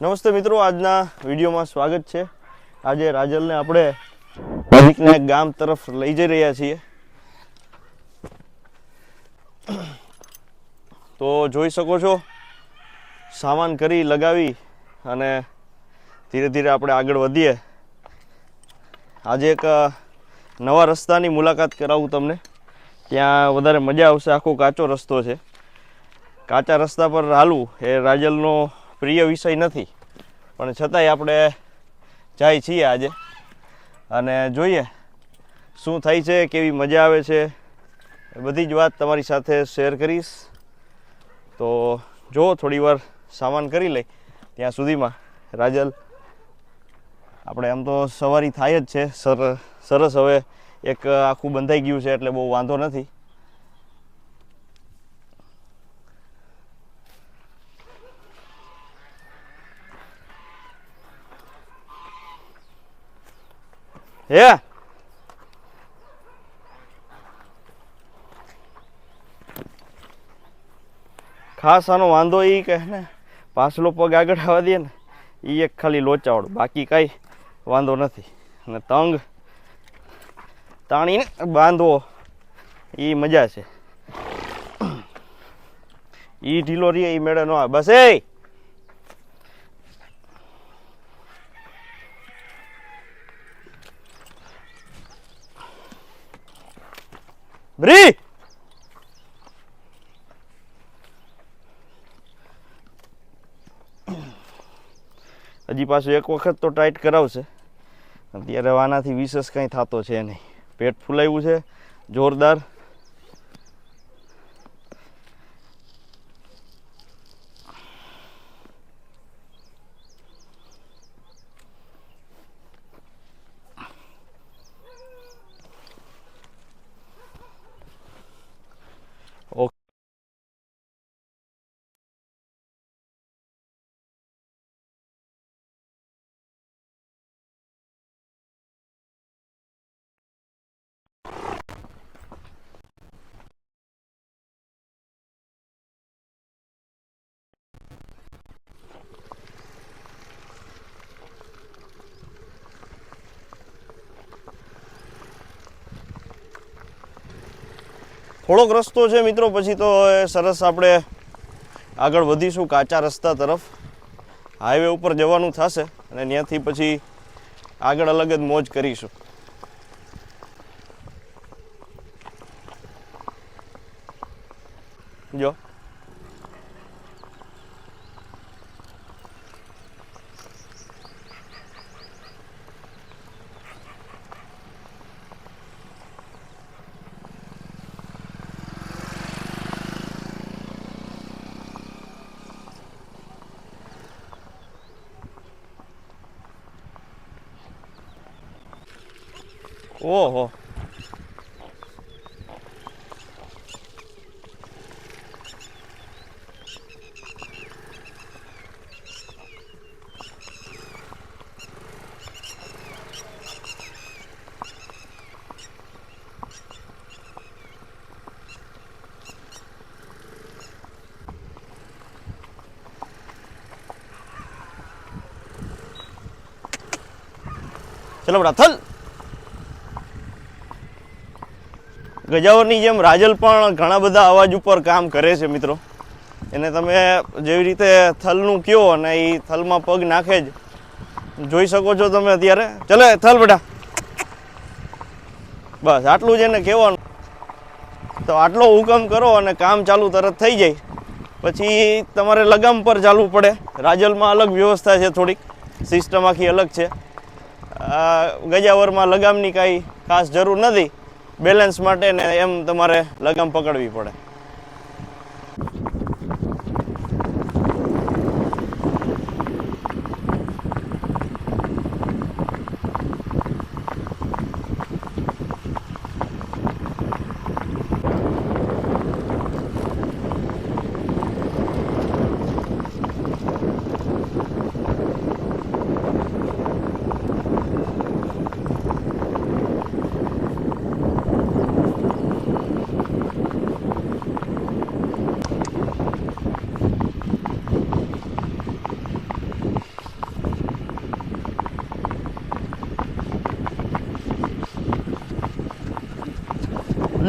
નમસ્તે મિત્રો આજના વિડીયોમાં સ્વાગત છે. આજે રાજલને આપણે નજીકના એક ગામ તરફ લઈ જઈ રહ્યા છીએ. તો જોઈ શકો છો સામાન કરી લગાવી અને ધીરે ધીરે આપણે આગળ વધીએ. આજે એક નવા રસ્તાની મુલાકાત કરાવું તમને. ત્યાં વધારે મજા આવશે. આખો કાચો રસ્તો છે. કાચા રસ્તા પર હાલવું એ રાજલનો પ્રિય વિષય નથી. પણ છતાંય આપણે જાય છીએ આજે. અને જોઈએ શું થાય છે, કેવી મજા આવે છે બધી જ વાત તમારી સાથે શેર કરીશ. તો જો થોડી વાર સામાન કરી લઈ, ત્યાં સુધીમાં રાજલ, આપણે આમ તો સવારી થાય જ છે, સર, સરસ હવે એક આખું બંધાઈ ગયું છે, એટલે બહુ વાંધો નથી. હે? ખાસ આનો વાંધો એ કે ને, પાછલો પગ આગળ આવવા દે ને એ એક ખાલી લોચાવડ બાકી કાંઈ વાંધો નથી. અને તંગ તાણીને બાંધવો એ મજા છે. એ ઢીલો રહે એ મેળે ન બસ એ! બ્રી હજી પાછું એક વખત તો ટાઈટ કરાવશે. અત્યારે આનાથી વિશેષ કંઈ થતો છે નહીં. પેટ ફૂલાયું છે, જોરદાર. થોડોક રસ્તો છે મિત્રો, પછી તો એ સરસ આપણે આગળ વધીશું કાચા રસ્તા તરફ. હાઈવે ઉપર જવાનું થશે અને ત્યાંથી પછી આગળ અલગ જ મોજ કરીશું. જો. ઓહો ચલો બડા થલ ગજાવરની જેમ રાજલ પણ ઘણા બધા અવાજ ઉપર કામ કરે છે મિત્રો. એને તમે જેવી રીતે થલનું કયો અને એ થલમાં પગ નાખે જ જોઈ શકો છો તમે અત્યારે. ચલે, થલ બેટા. બસ, આટલું જ એને કહેવાનું. તો આટલો હુકમ કરો અને કામ ચાલુ તરત થઈ જાય. પછી તમારે લગામ પર ચાલવું પડે. રાજલમાં અલગ વ્યવસ્થા છે થોડીક. સિસ્ટમ આખી અલગ છે. ગજાવરમાં લગામની કાંઈ ખાસ જરૂર નથી. બેલેન્સ માટે ને એમ તમારે લગામ પકડવી પડે.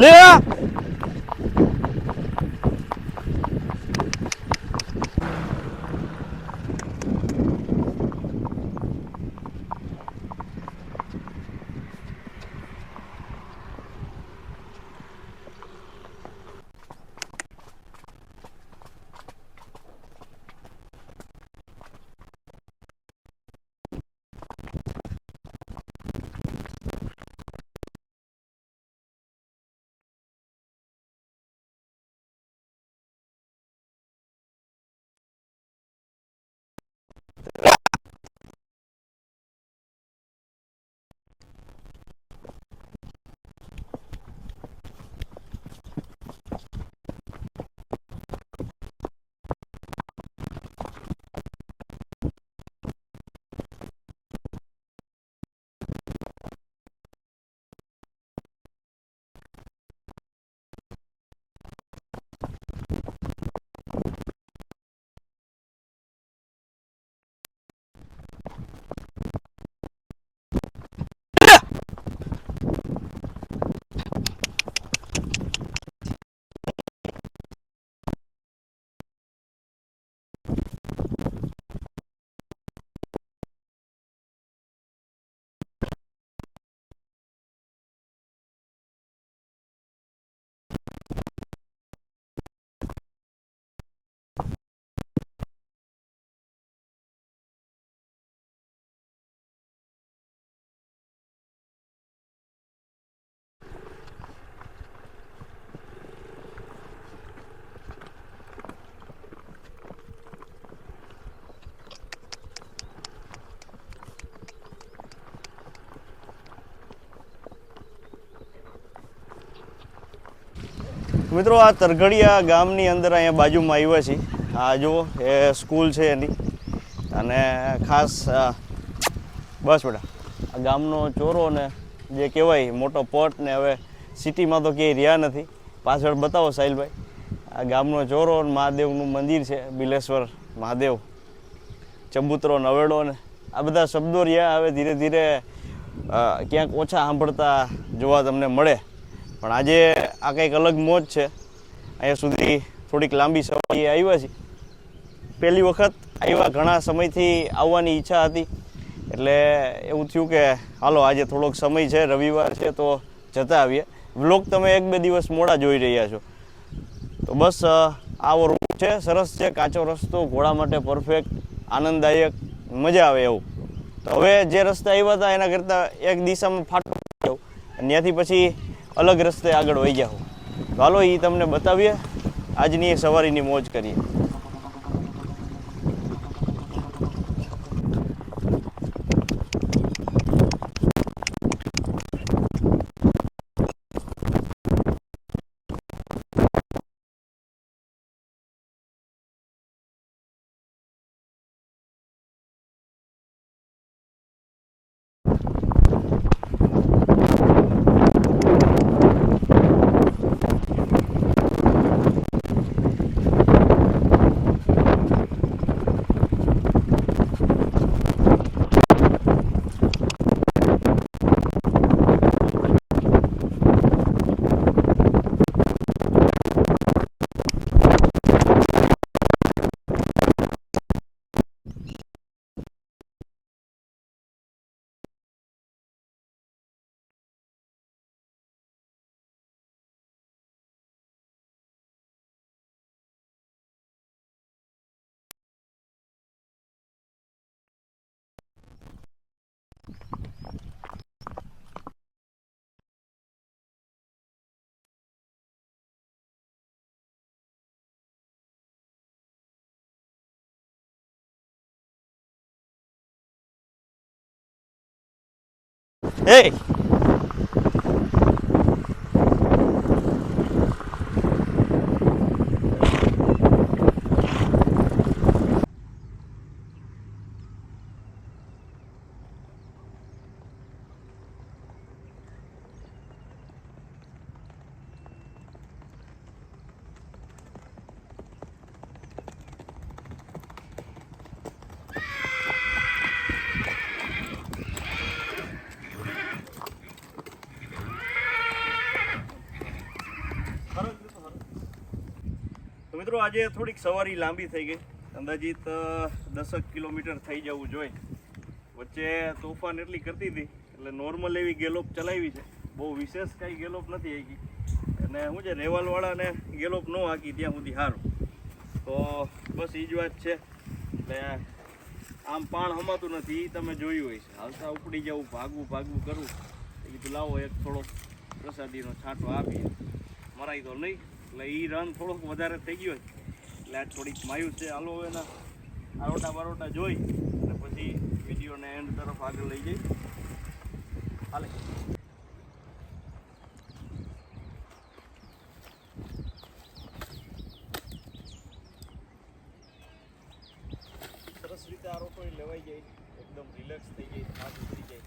લે મિત્રો, આ તરઘડિયા ગામની અંદર અહીંયા બાજુમાં આવ્યા છીએ. આ જુઓ, એ સ્કૂલ છે એની. અને ખાસ બસ બેટા, આ ગામનો ચોરો ને જે કહેવાય, મોટો પટ ને હવે સિટીમાં તો ક્યાંય રહ્યા નથી. પાછળ બતાવો સાહિલભાઈ, આ ગામનો ચોરો મહાદેવનું મંદિર છે, બિલેશ્વર મહાદેવ. ચબૂતરો નવેડો ને આ બધા શબ્દો રહ્યા, હવે ધીરે ધીરે ક્યાંક ઓછા સાંભળતા જોવા તમને મળે. પણ આજે આ કંઈક અલગ મોજ છે. અહીંયા સુધી થોડીક લાંબી સવારી આવ્યા છીએ. પહેલી વખત આવ્યા ઘણા સમયથી આવવાની ઈચ્છા હતી. એટલે એવું થયું કે હાલો, આજે થોડોક સમય છે, રવિવાર છે, તો જતા આવીએ. વ્લોગ તમે એક બે દિવસ મોડા જોઈ રહ્યા છો. તો બસ આવો રૂટ છે. સરસ છે, કાચો રસ્તો, ઘોડા માટે પરફેક્ટ આનંદદાયક, મજા આવે એવું. તો હવે જે રસ્તા આવ્યા હતા, એના કરતાં એક દિશામાં ફાટો ત્યાંથી પછી અલગ રસ્તે આગળ વહી ગયા તો ચાલો એ તમને બતાવીએ. આજની એ સવારીની મોજ કરીએ. Hey! મિત્રો, આજે થોડીક સવારી લાંબી થઈ ગઈ. અંદાજિત દસક કિલોમીટર થઈ જવું જોઈએ. વચ્ચે તોફાન એટલી કરતી હતી, એટલે નોર્મલ એવી ગેલોપ ચલાવી છે. બહુ વિશેષ કાંઈ ગેલોપ નથી આવી અને શું છે રેવાલવાળાને ગેલોપ ન હાકી ત્યાં સુધી સારું તો બસ એ જ વાત છે. એટલે આમ પાણ હમાતું નથી એ તમે જોયું હોય છે. હાલતા ઉપડી જવું ભાગવું ભાગવું કરવું એ કીધું, લાવો એક થોડોક પ્રસાદીનો છાંટો આપીએ. મરાય તો નહીં. એટલે એ રન થોડોક વધારે થઈ ગયો એટલે આ થોડીક માયું છે. હાલો હવે એના આરોટા બારોટા જોઈ અને પછી વિડીયોને એન્ડ તરફ આગળ લઈ જઈ. હાલે સરસ રીતે આરોટો ય લેવાઈ જાય એકદમ રિલેક્સ થઈ જાય થાક ઉતરી જાય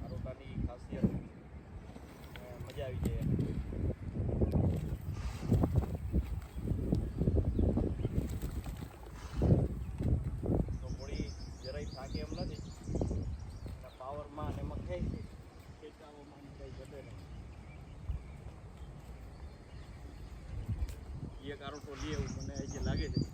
આરોટાની ખાસિયત અ, મજા આવી જાય એને. તો ઘોડી જરાય થાકે એમ નથી અને પાવરમાં અને એમાં ખાઈ છે ખેંચાવામાં ને કંઈ ઘટે નહીં એક એવું મને આજે લાગે છે.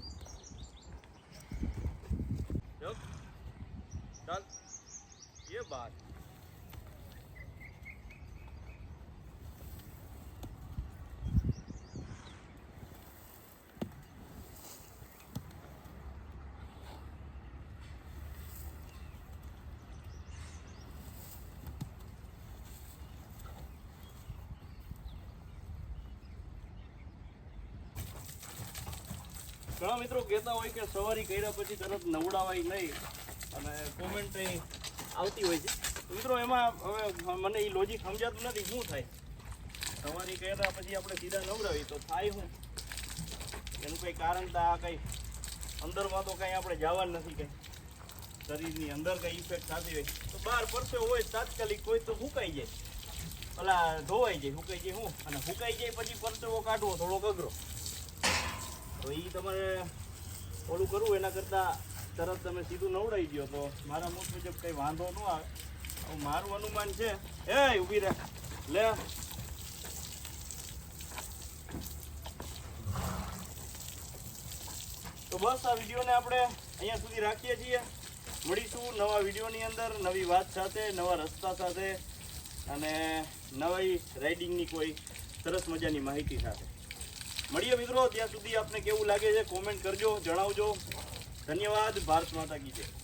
ઘણા મિત્રો કહેતા હોય કે સવારી કર્યા પછી તરત નવડાવાય નહીં અને કોમેન્ટ આવતી હોય છે. મિત્રો, એમાં હવે મને એ લોજિક સમજાતું નથી, શું થાય? સવારી કર્યા પછી આપણે સીધા નવડાવી તો થાય શું? એનું કંઈ કારણ તો આ કંઈ અંદરમાં તો કંઈ આપણે જવાનું નથી કંઈ. શરીરની અંદર કંઈ ઇફેક્ટ થતી હોય. તો બહાર પરસે હોય તાત્કાલિક કોઈ તો સુકાઈ જાય. પેલા ધોવાઈ જાય સુકાઈ જાય હું અને સુકાઈ જાય પછી પરસેવો કાઢવો, થોડોક અઘરો. તો એ તમારે ઓલું કરવું, એના કરતાં તરત તમે સીધું નવડાવી ગયો તો મારા મત મુજબ કંઈ વાંધો ન આવે. મારું અનુમાન છે. એ, ઊભી રહે લે. તો બસ આ વિડીયોને આપણે અહીંયા સુધી રાખીએ છીએ. મળીશું નવા વિડીયોની અંદર, નવી વાત સાથે, નવા રસ્તા સાથે અને નવી રાઇડિંગની કોઈ સરસ મજાની માહિતી સાથે. મળીએ મિત્રો, ત્યાં સુધી આપને કેવું લાગે છે કોમેન્ટ કરજો, જણાવજો. ધન્યવાદ, ભારત માતા કી જય.